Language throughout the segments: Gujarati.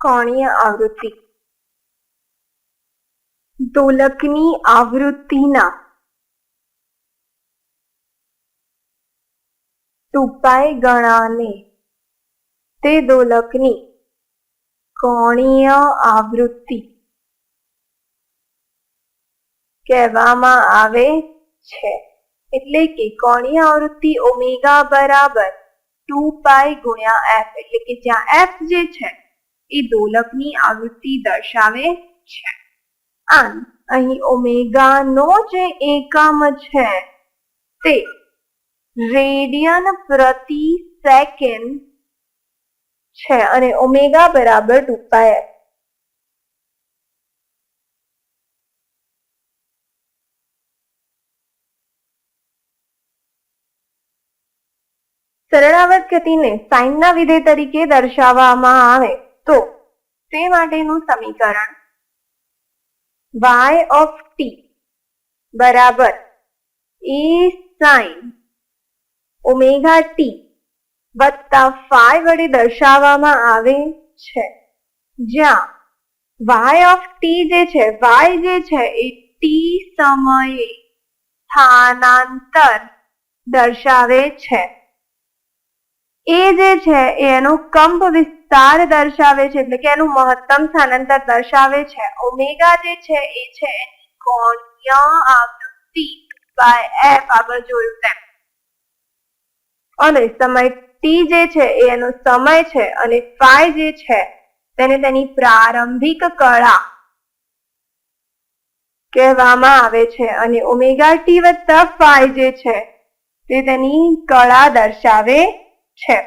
કોણીય આવૃત્તિ. દોલકની આવૃત્તિના. ટૂંપાઈ ગણાને. તે દોલકની કોણીય આવૃત્તિ. કહેવામાં આવે છે. એટલે કે કોણીય આવૃત્તિ ઓમેગા બરાબર ટુ પાય ગુણ્યા એફ. એટલે કે જ્યાં એફ જે છે એ દોલકની આવૃત્તિ દર્શાવે છે. આમ, અહીં ઓમેગા નો જે એકમ છે, તે રેડિયન પ્રતિ સેકન્ડ છે અને ઓમેગા બરાબર ટુ પાય સરળાવર્ત ગતિને સાઇનના વિધેય તરીકે દર્શાવવામાં આવે. તો તે માટેનું સમીકરણ વાય ઓફ ટી બરાબર એ સાઈન ઓમેગા ટી વત્તા phi વડે દર્શાવવામાં આવે છે. જ્યાં વાય ઓફ ટી જે છે વાય જે છે એ ટી સમયે સ્થાનાંતર દર્શાવે છે. એ જે છે, એ એનો કંપ વિસ્તાર દર્શાવે છે, એટલે કે એનું મહત્તમ સ્થાનાંતર દર્શાવે છે. ઓમેગા જે છે, એ છે કોણીય આવૃત્તિ બાય એફ, આગળ જોયું તેમ. અને સમય ટી જે છે, એ એનો સમય છે, અને ફાઈ જે છે, તેને તેની પ્રારંભિક કળા કહેવામાં આવે છે. અને ઓમેગા ટી વત્તા ફાઈ જે છે, તે તેની કળા દર્શાવે છે.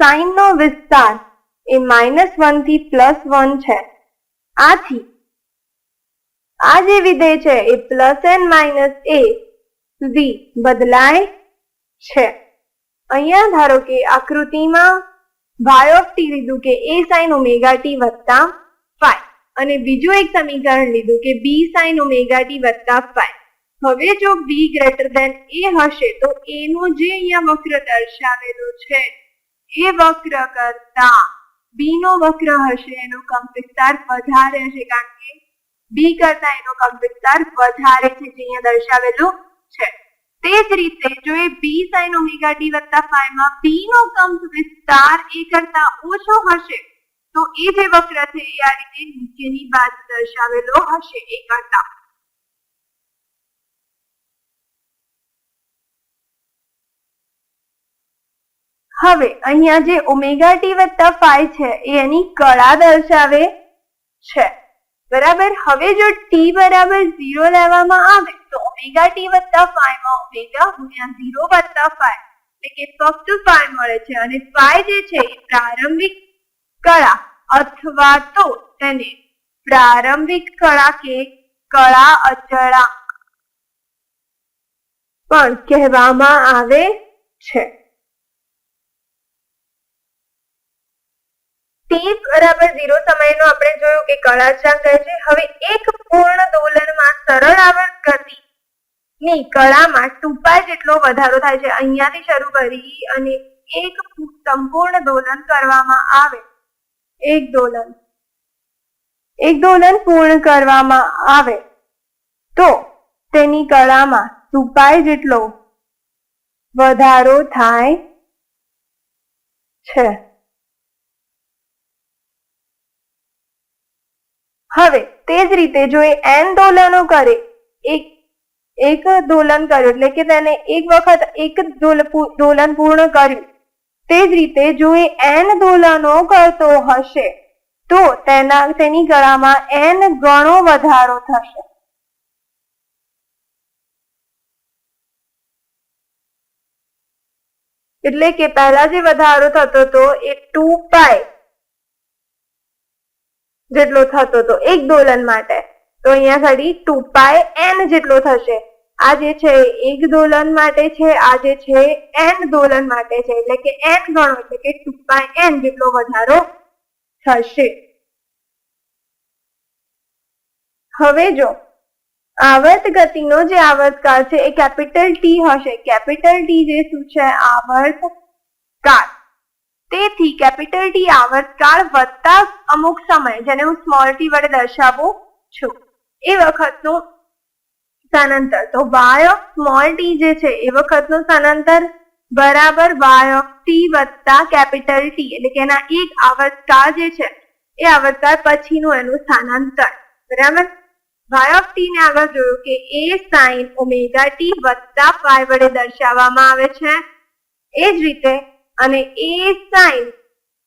સાઇન નો વિસ્તાર એ માઇનસ વનથી પ્લસ વન છે. આથી આ જે વિધેય છે એ પ્લસ એન માઇનસ એ સુધી બદલાય છે. અહીંયા ધારો કે આકૃતિમાં વાય ઓફ ટી લીધું કે એ સાઇન ઓમેગા ટી વત્તા ફાઈ અને બીજું એક સમીકરણ લીધું કે બી સાઇન ઓમેગા ટી વત્તા ફાઈ હવે જો બી ગ્રેટર ધેન એ હશે, તો એનો જે અહીંયા વક્ર દર્શાવેલો છે, એ વક્ર કરતા બી નો વક્ર હશે, એનો કંપ વિસ્તાર વધારે હશે, કારણ કે બી કરતા એનો કંપ વિસ્તાર વધારે છે, જે અહીંયા દર્શાવેલો છે. તે જ રીતે જો A B sine omega T વત્તા ફાઈ માં બી નો કંપ વિસ્તાર એ કરતા ઓછો હશે, તો એ જે વક્ર છે, એ આ રીતે નીચેની બાજુ દર્શાવેલો હશે એ કરતા. હવે અહીંયા જે ઓમેગા ટી વત્તા ફાઈ છે, એ એની કળા દર્શાવે છે. બરાબર? હવે જો ટી બરાબર ઝીરો લેવામાં આવે, તો ઓમેગા ટી વત્તા ફાઈ માં ઓમેગા ગુણ્યા ઝીરો વત્તા ફાઈ એટલે કે ફક્ત ફાઈ મળે છે. અને ફાઈ જે છે, એ પ્રારંભિક કળા અથવા તો તેને પ્રારંભિક કળા કે કળા અચળા પણ કહેવામાં આવે છે. એક પૂર્ણ દોલન કરવામાં આવે. પૂર્ણ કરવામાં આવે. તો તેની કળામાં ટૂંપાઈ જેટલો વધારો થાય છે. હવે તે જ રીતે જો એ એન દોલનો કરે, એક એક દોલન કર્યું, એટલે કે તેને એક વખત એક દોલન પૂર્ણ કર્યું. તે જ રીતે જો એ એન દોલનો કરતો હશે, તો તેના, તેની ગળામાં એન ગણો વધારો થશે. એટલે કે પહેલા જે વધારો થતો હતો એ ટુ પાય જેટલો થતો હતો એક દોલન માટે. તો અહીંયા ઘડી ટુ પાય એન જેટલો થશે. આ જે છે એક દોલન માટે છે, આ જે છે એન દોલન માટે છે. એટલે કે એન ગણો, એટલે કે ટુ પાય એન જેટલો વધારો થશે. હવે જો, આવર્ત ગતિનો જે આવર્તકાળ છે એ કેપિટલ ટી હશે. કેપિટલ ટી જે શું છે? આવર્તકાળ. તેથી કેપિટલ ટી આવર્તકાળ વધતા અમુક સમય, જેને હું સ્મોલ ટી વડે દર્શાવું છું. એ વખતનું સ્થાનાંતર. તો વાય સ્મોલ ટી જે છે, એ વખતનું સ્થાનાંતર? બરાબર વાય ટી વત્તા કેપિટલ ટી એટલે કે એના એક આવર્તકાળ જે છે, એ આવર્તકાળ પછીનું એનું સ્થાનાંતર. બરાબર? વાય ઓફ ટી ને આગળ જોયું કે એ સાઇન ઓમેગા ટી વત્તા પાય વડે દર્શાવવામાં આવે છે. એ જ રીતે અને એ સાઇન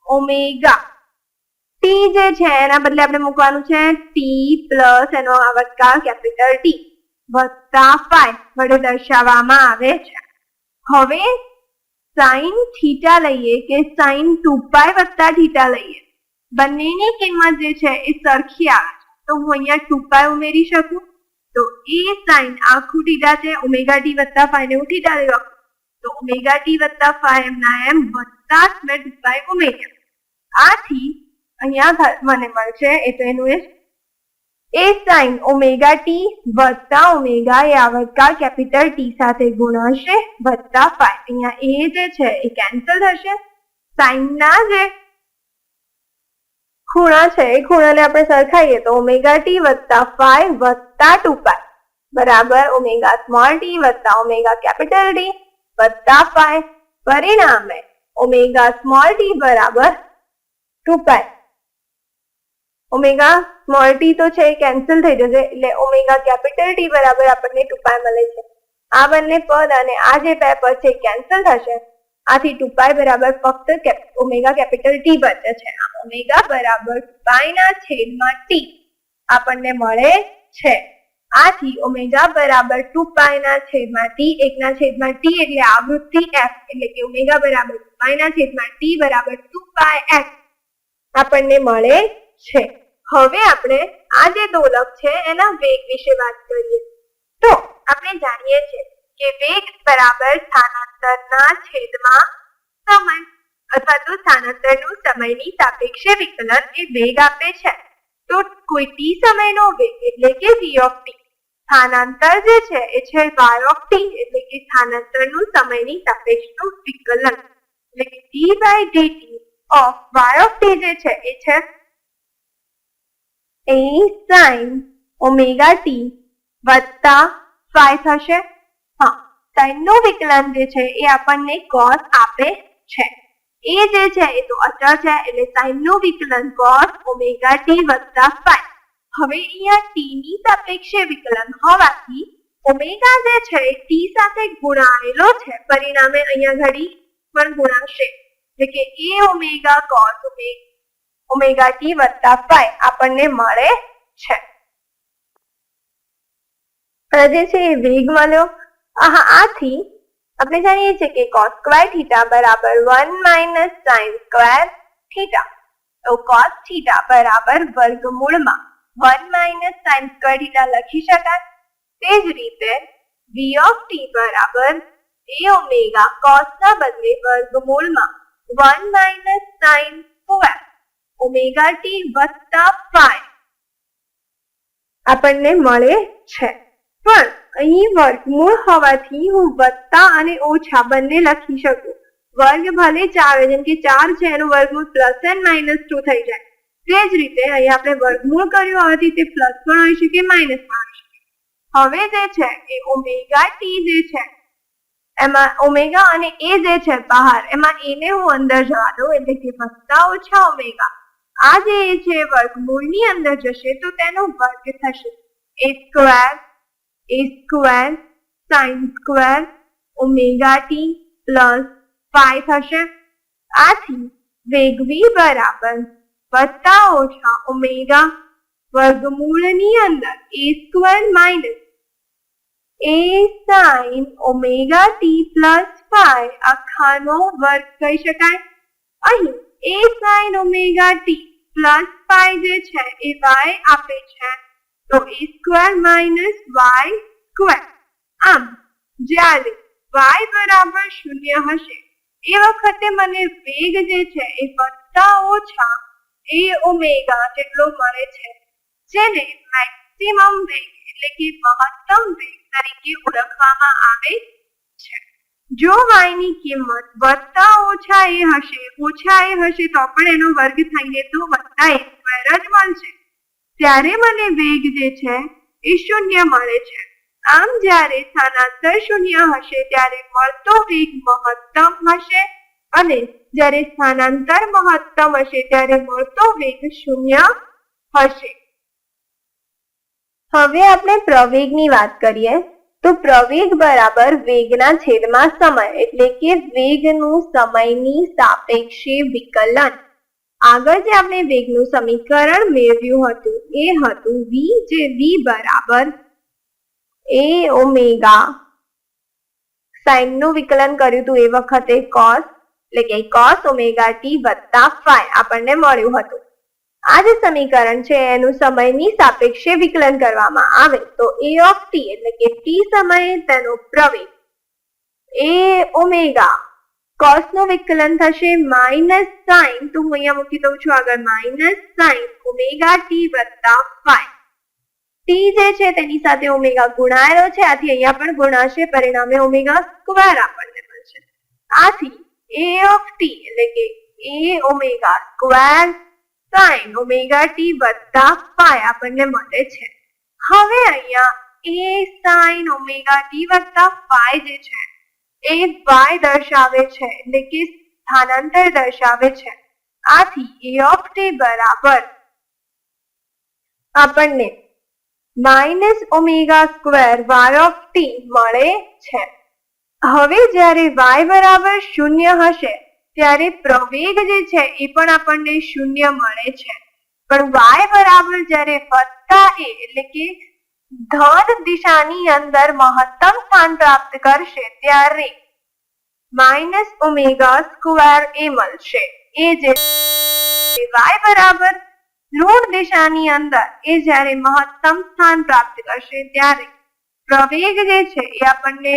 ઓમેગા. ટી જે છે, એના બદલે આપણે મૂકવાનું છે ટી પ્લસ એનો આવર્તકાળ કેપિટલ ટી વત્તા ફાઈ વડે દર્શાવવામાં આવે છે. હવે સાઇન થીટા લઈએ કે સાઈન ટુ પાય વત્તા થીટા લઈએ. બંનેની કિંમત જે છે, એ સરખી આવે તો હું અહીંયા ટુ પાય ઉમેરી શકું? તો એ સાઇન આખું થીટા છે, ઓમેગા ટી વત્તા ફાઈ ને હું થીટા લઈ તો ઓમેગા ટી વત્તા ફાઈ એમના એમ વત્તા જ બાય ઓમેગા આથી અહીંયા મને મળશે, એ તો એનું એ એ સાઇન ઓમેગા ટી વત્તા ઓમેગા એ આવર્તકાળ કેપિટલ ટી સાથે ગુણાશે, વત્તા ફાઈ અહીંયા એ જે છે, એ કેન્સલ થશે. સાઇનના જે ખૂણા છે, એ ખૂણાને આપણે સરખાઈએ તો ઓમેગા ટી વત્તા ફાઈ વત્તા ટુ પાઈ બરાબર ઓમેગા સ્મોલ ટી વત્તા ઓમેગા કેપિટલ ટી વત્તા પાય પરિણામે ઓમેગા સ્મોલ ટી બરાબર two pi omega small T તો છે એ કેન્સલ થઈ જશે, એટલે ઓમેગા કેપિટલ ટી બરાબર આપણને ટુ પાય મળે છે. આ બંને પદ અને આ જે બે પદ છે કેન્સલ થશે. આથી ટુ પાય બરાબર ફક્ત ઓમેગા કેપિટલ ટી બચે છે ઓમેગા બરાબર પાઈ ના છેદમાં ટી આપણને મળે છે. આથી ઓમેગા બરાબર ટુ પાય ના છેદમાં ટી એકના છેદમાં ટી એટલે આવૃત્તિ એફ, એટલે કે ઓમેગા બરાબર પાઈ ના છેદમાં ટી બરાબર ટુ પાય એફ આપણને મળે છે. હવે આપણે આ જે દોલક છે એના વેગ વિશે વાત કરીએ. તો આપણે જાણીએ છીએ કે વેગ બરાબર સ્થાનાંતરના છેદમાં સમય, અથવા તો સ્થાનાંતરનું સમયની સાપેક્ષે વિકલન એ વેગ આપે છે. તો કોઈ ટી સમયનો વેગ એટલે કે v ઓફ ટી. સ્થાનાંતર જે છે, એ છે y ઓફ ટી, એટલે કે સ્થાનાંતરનું સમયની સાપેક્ષનું વિકલન. એટલે કે D by D T of y of T જે છે, એ છે એ સાઇન ઓમેગા ટી વત્તા ફાઈ થશે. હા સાઇનનું વિકલન જે છે, એ આપણને cos આપે છે. એ જે છે એ તો અચળ છે એટલે સાઇનનું વિકલન cos ઓમેગા t વત્તા phi. હવે અહીંયા t ની સાપેક્ષે વિકલન હોવાથી ઓમેગા જે છે t સાથે ગુણાયેલો છે, પરિણામે અહીંયા ઘડી પણ ગુણાશે. એટલે કે a omega cos omega t વત્તા ફાઈ આપણને મળે છે. જે છે એ વેગ મળ્યો આથી આપણે જાણીએ છીએ કે cos સ્ક્વેર થીટા બરાબર 1 માઇનસ sin સ્ક્વેર થીટા તો cos થીટા બરાબર વર્ગમૂળમાં 1 માઇનસ sin સ્ક્વેર થીટા લખી શકાય. તે જ રીતે v ઓફ t બરાબર a ઓમેગા cos ના બદલે વર્ગમૂળમાં 1 minus sin square omega T વત્તા 5 આપણને મળે છે. પણ અહીં વર્ગમૂળ હોવાથી હું વત્તા અને ઓછા બંને લખી શકું. વર્ગ ભલે ચાર હોય, જેમ કે ચાર છે, એનું વર્ગમૂળ પ્લસ એન્ડ માઇનસ ટુ થઈ જાય. તે જ રીતે અહીં આપણે વર્ગમૂળ કર્યું હોવાથી તે પ્લસ પણ હોઈ શકે માઇનસ પણ હોઈ શકે. હવે જે છે, એ ઓમેગા ટી જે છે, એમાં ઓમેગા અને એ જે છે બહાર, એમાં એને હું અંદર જવા દઉં, એટલે કે વત્તા ઓછા ઓમેગા આ જે એ છે વર્ગમૂળની અંદર જશે, તો તેનો વર્ગ થશે. A square A square sine square omega T plus phi થશે આથી વેગ v બરાબર વત્તા ઓછા ઓમેગા વર્ગમૂળની અંદર A square minus A sine omega T plus phi આખાનો વર્ગ કહી શકાય અહીં A sine omega T plus phi જે છે એ y આપે છે તો A square minus Y square આમ, જ્યારે વાય બરાબર શૂન્ય હશે, એ વખતે મને વેગ જે છે એ વત્તા ઓછા એ ઓમેગા જેટલો મળે છે, જેને મેક્સિમમ વેગ એટલે કે મહત્તમ વેગ તરીકે ઓળખવામાં આવે છે. જો વાયની કિંમત વત્તા ઓછા એ હશે, ઓછા એ હશે તો પણ એનો વર્ગ થઈને તો વત્તા એ સ્ક્વેર જ મળશે. ત્યારે મને વેગ જે છે એ શૂન્ય મળે છે. આમ જ્યારે સ્થાનાંતર શૂન્ય હશે ત્યારે મળતો વેગ મહત્તમ હશે અને જ્યારે સ્થાનાંતર મહત્તમ હશે ત્યારે મળતો વેગ શૂન્ય હશે. હવે આપણે પ્રવેગની વાત કરીએ, તો પ્રવેગ બરાબર વેગના છેદમાં સમય એટલે કે વેગનું સમયની સાપેક્ષે વિકલન. આગળ જે આપણે વેગનું સમીકરણ મેળવ્યું હતું એ હતું v જે v બરાબર એ ઓમેગા સાઇનનું વિકલન કર્યું હતું એ વખતે cos, એટલે કે cos ઓમેગા ટી વત્તા phi આપણને મળ્યું હતું. આ જે સમીકરણ છે એનું સમયની સાપેક્ષે વિકલન કરવામાં આવે તો a ઓફ t એટલે કે t સમયે તેનો પ્રવેગ એ ઓમેગા cos નું વિકલન થશે માઇનસ સાઇન. તો હું અહીંયા મૂકી દઉં છું આગળ માઇનસ સાઇન ઓમેગા ટી વત્તા phi ટી જે છે તેની સાથે ઓમેગા ગુણાયેલો છે. આથી અહીંયા પણ ગુણાશે. પરિણામે ઓમેગા સ્ક્વેર આપણને મળશે. આથી a ઓફ t એટલે કે a omega square sin omega T વત્તા phi આપણને મળે છે. હવે અહીંયા a sin ઓમેગા ટી વત્તા phi જે છે એ y દર્શાવે છે, એટલે કે સ્થાનાંતર દર્શાવે છે. આથી a ઓફ t બરાબર આપણને minus omega square y of T મળે છે. હવે જ્યારે y બરાબર શૂન્ય હશે, ત્યારે પ્રવેગ જે છે એ પણ આપણને શૂન્ય મળે છે. પણ y બરાબર જ્યારે વત્તા એ એટલે કે ધન દિશાની અંદર મહત્તમ સ્થાન પ્રાપ્ત કરશે ત્યારે માઇનસ ઓમેગા સ્ક્વેર એ મળશે. એ જે વાય બરાબર ઋણ દિશાની અંદર એ જ્યારે મહત્તમ સ્થાન પ્રાપ્ત કરશે ત્યારે પ્રવેગ જે છે એ આપણને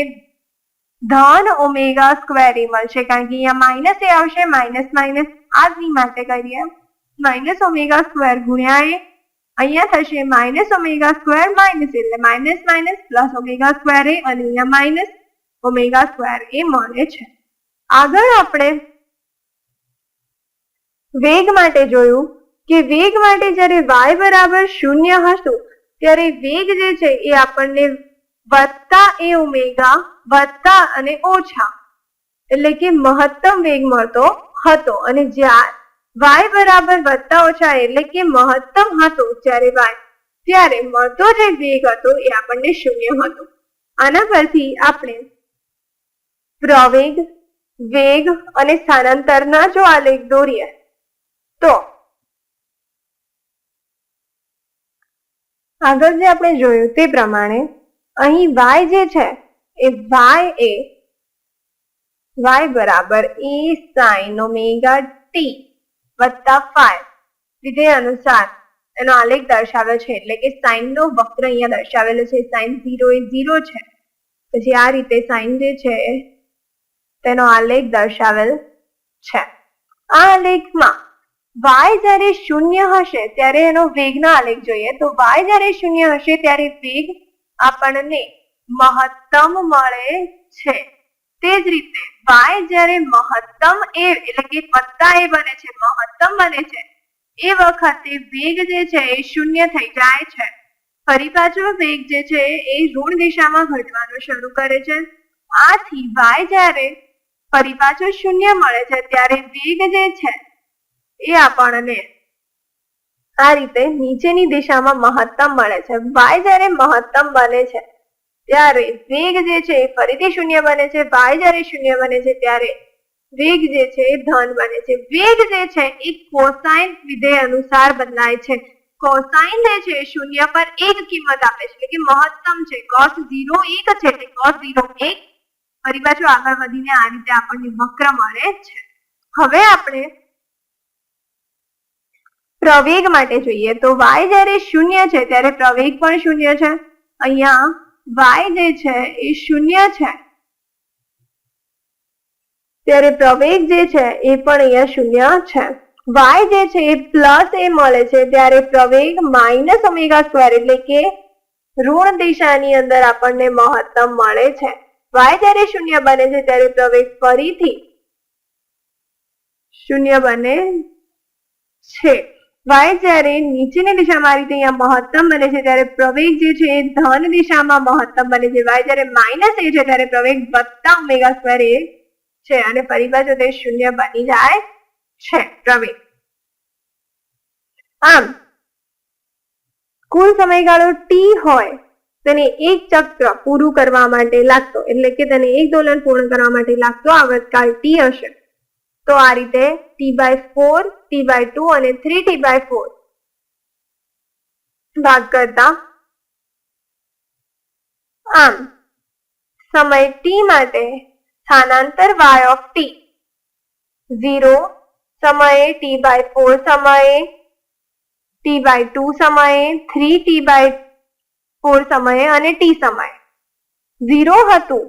ધન ઓમેગા સ્ક્વેર એ મળશે. કારણ કે અહીંયા માઇનસ એ આવશે, માઇનસ માઇનસ આજની માટે કરીએ માઇનસ ઓમેગા સ્ક્વેર ગુણ્યા એ અહીંયા થશે માઇનસ ઓમેગા સ્ક્વેર માઇનસ એટલે minus minus plus omega square A અને અહીંયા માઇનસ ઓમેગા સ્ક્વેર એ મળે છે. આગળ આપણે વેગ માટે જોયું કે વેગ માટે જ્યારે વાય બરાબર શૂન્ય હતું ત્યારે વેગ જે છે એ આપણને વત્તા એ ઓમેગા વત્તા અને ઓછા એટલે કે મહત્તમ વેગ મળતો હતો અને જ્યાં y બરાબર વત્તા ઓછા એટલે કે મહત્તમ હતો જ્યારે વાય ત્યારે મળતો જે વેગ હતો એ આપણને શૂન્ય હતો. આના પરથી આપણે પ્રવેગ, વેગ અને સ્થાનાંતરના જો આલેખ દોરીએ, તો આગળ જે આપણે જોયું તે પ્રમાણે અહીં વાય જે છે એ વાય એ વાય બરાબર એ sin ઓમેગા t વત્તા phi વિધેય અનુસાર એનો આલેખ દર્શાવ્યો છે, એટલે કે સાઇન નો વક્ર અહીંયા દર્શાવેલો છે સાઇન ઝીરો એ ઝીરો છે. પછી આ રીતે સાઇન જે છે તેનો આલેખ દર્શાવેલ છે. આ આલેખમાં વાય જ્યારે શૂન્ય હશે, ત્યારે એનો વેગનો આલેખ જોઈએ. તો વાય જ્યારે શૂન્ય હશે, ત્યારે વેગ આપણને મહત્તમ મળે છે. તે જ રીતે વાય જ્યારે મહત્તમ એ, એટલે કે વત્તા એ બને છે, મહત્તમ બને છે, એ વખતે વેગ જે છે એ શૂન્ય થઈ જાય છે. ફરી પાછો વેગ જે છે એ ઋણ દિશામાં ઘટવાનું શરૂ કરે છે. આથી વાય જ્યારે ફરી પાછો શૂન્ય મળે છે, ત્યારે વેગ જે છે એ આપણને આ રીતે નીચેની દિશામાં મહત્તમ મળે છે. વાય જ્યારે મહત્તમ બને છે ત્યારે વેગ જે છે એ ફરીથી શૂન્ય બને છે. y જ્યારે શૂન્ય બને છે ત્યારે વેગ જે છે એ ધન બને છે. વેગ જે છે એ કોસાઇન વિધેય અનુસાર બદલાય છે. કોસાઇન જે છે શૂન્ય પર એક કિંમત આપે છે. એટલે કે મહત્તમ છે. કોસ ઝીરો એક છે. cos 0 એક. ફરી પાછું આગળ વધીને આ રીતે આપણને વક્ર મળે છે. હવે આપણે પ્રવેગ માટે જોઈએ. તો વાય જ્યારે શૂન્ય છે ત્યારે પ્રવેગ પણ શૂન્ય છે. અહીંયા y જે છે એ શૂન્ય છે. ત્યારે પ્રવેગ જે છે એ પણ અહીંયા શૂન્ય છે. વાય જે છે એ પ્લસ એ મળે છે ત્યારે પ્રવેગ માઇનસ ઓમેગા સ્ક્વેર એટલે કે ઋણ દિશાની અંદર આપણને મહત્તમ મળે છે. વાય જ્યારે શૂન્ય બને છે ત્યારે પ્રવેગ ફરીથી શૂન્ય બને છે. વાય જ્યારે નીચેની દિશામાં આ રીતે અહીંયા મહત્તમ બને છે, ત્યારે પ્રવેગ જે છે એ ધન દિશામાં મહત્તમ બને છે. વાય જ્યારે માઇનસ એ છે, ત્યારે પ્રવેગ વત્તા ઓમેગા સ્ક્વેર એ છે અને ફરી પાછો તે શૂન્ય બની જાય છે પ્રવેગ. આમ, કુલ સમયગાળો ટી હોય, તેને એક ચક્ર પૂરું કરવા માટે લાગતો, એટલે કે તેને એક દોલન પૂર્ણ કરવા માટે લાગતો આવર્તકાળ ટી હશે. તો આ રીતે T by four T by two અને થ્રી ટી બાય ફોર ભાગ કરતા. આમ, સમય ટી માટે સ્થાનાંતર વાય ઓફ ટી ઝીરો સમયે ટી બાય ફોર સમયે ટી બાય ટુ સમયે થ્રી ટી બાય ફોર સમયે અને ટી સમયે. ઝીરો હતું.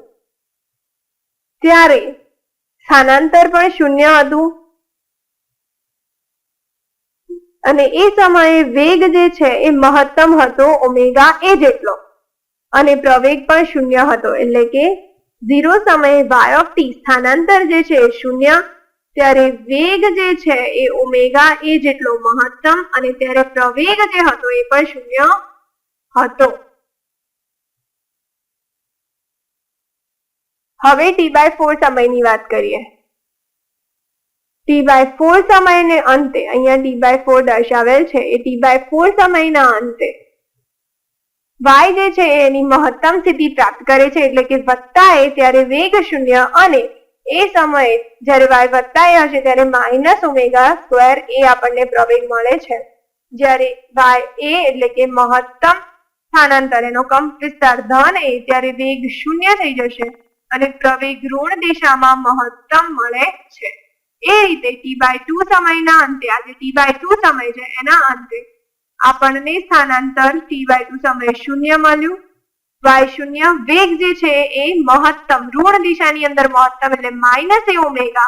ત્યારે સ્થાનાંતર પણ શૂન્ય હતું. અને એ સમયે વેગ જે છે એ મહત્તમ હતો ઓમેગા એ જેટલો. અને પ્રવેગ પણ શૂન્ય હતો, એટલે કે ઝીરો સમયે વાય ઓફ ટી સ્થાનાંતર જે છે એ શૂન્ય, ત્યારે વેગ જે છે એ ઓમેગા એ જેટલો મહત્તમ અને ત્યારે પ્રવેગ જે હતો એ પણ શૂન્ય હતો. હવે ટી બાય ફોર સમયની વાત કરીએ. ટી બાય ફોર સમયને અંતે અહીંયા ટી બાય ફોર દર્શાવેલ છે. એ ટી બાય ફોર સમયના અંતે. વાય જે છે એની મહત્તમ સ્થિતિ પ્રાપ્ત કરે છે. એટલે કે વત્તા એ ત્યારે વેગ શૂન્ય અને એ સમયે જ્યારે વાય વત્તા એ હશે ત્યારે માઇનસ ઓમેગા સ્ક્વેર એ આપણને પ્રવેગ મળે છે. જ્યારે વાય એ એટલે કે મહત્તમ સ્થાનાંતર એનો કંપ વિસ્તાર ધન એ ત્યારે વેગ શૂન્ય થઈ જશે. અને પ્રવેગ ઋણ દિશામાં મહત્તમ મળે છે. એ રીતે ટી બાય ટુ સમયના અંતે, આજે ટી બાય ટુ સમય છે, એના અંતે આપણને સ્થાનાંતર ટી બાય ટુ સમય શૂન્ય મળ્યું. વાય શૂન્ય વેગ જે છે એ મહત્તમ, ઋણ દિશાની અંદર મહત્તમ એટલે માઇનસ એ ઓમેગા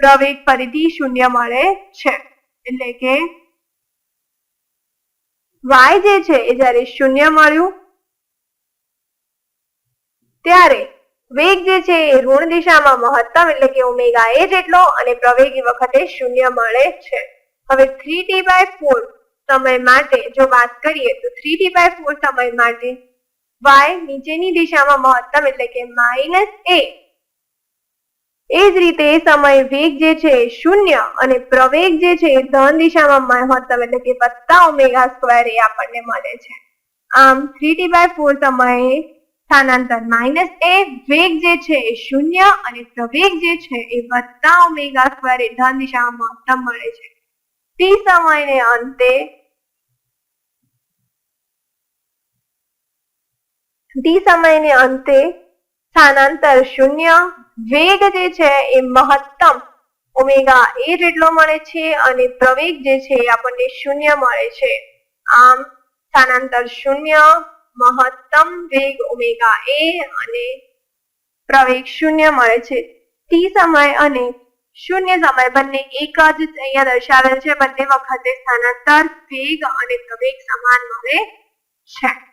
પ્રવેગ ફરીથી શૂન્ય મળે છે. એટલે કે વાય જે છે એ જ્યારે શૂન્ય મળ્યું, ત્યારે વેગ જે છે એ ઋણ દિશામાં મહત્તમ એટલે કે ઓમેગા એ જેટલો અને પ્રવેગ વખતે શૂન્ય મળે છે. હવે થ્રી ટી બાય ફોર સમય માટે જો વાત કરીએ તો થ્રી ટી બાય ફોર સમય માટે વાય નીચેની દિશામાં મહત્તમ એટલે કે માઇનસ એ એ જ રીતે એ સમય વેગ જે છે શૂન્ય અને પ્રવેગ જે છે એ ધન દિશામાં મહત્તમ એટલે કે વત્તા ઓમેગા સ્ક્વેર એ આપણને મળે છે. આમ થ્રી ટી બાય ફોર સમયે સ્થાનાંતર. માઇનસ એ વેગ જે છે એ શૂન્ય અને પ્રવેગ જે છે એ વત્તા ઓમેગા સ્ક્વેર ધન દિશામાં મહત્તમ મળે છે. ટી સમયને અંતે ટી સમયને અંતે સ્થાનાંતર શૂન્ય. વેગ જે છે એ મહત્તમ ઓમેગા એ જેટલો મળે છે અને પ્રવેગ જે છે એ આપણને શૂન્ય મળે છે. આમ સ્થાનાંતર શૂન્ય. મહત્તમ વેગ ઓમેગા એ અને પ્રવેગ શૂન્ય મળે છે. ટી સમય અને શૂન્ય સમય બંને એક જ અહીંયા દર્શાવેલ છે. બંને વખતે સ્થાનાંતર વેગ અને પ્રવેગ સમાન મળે છે.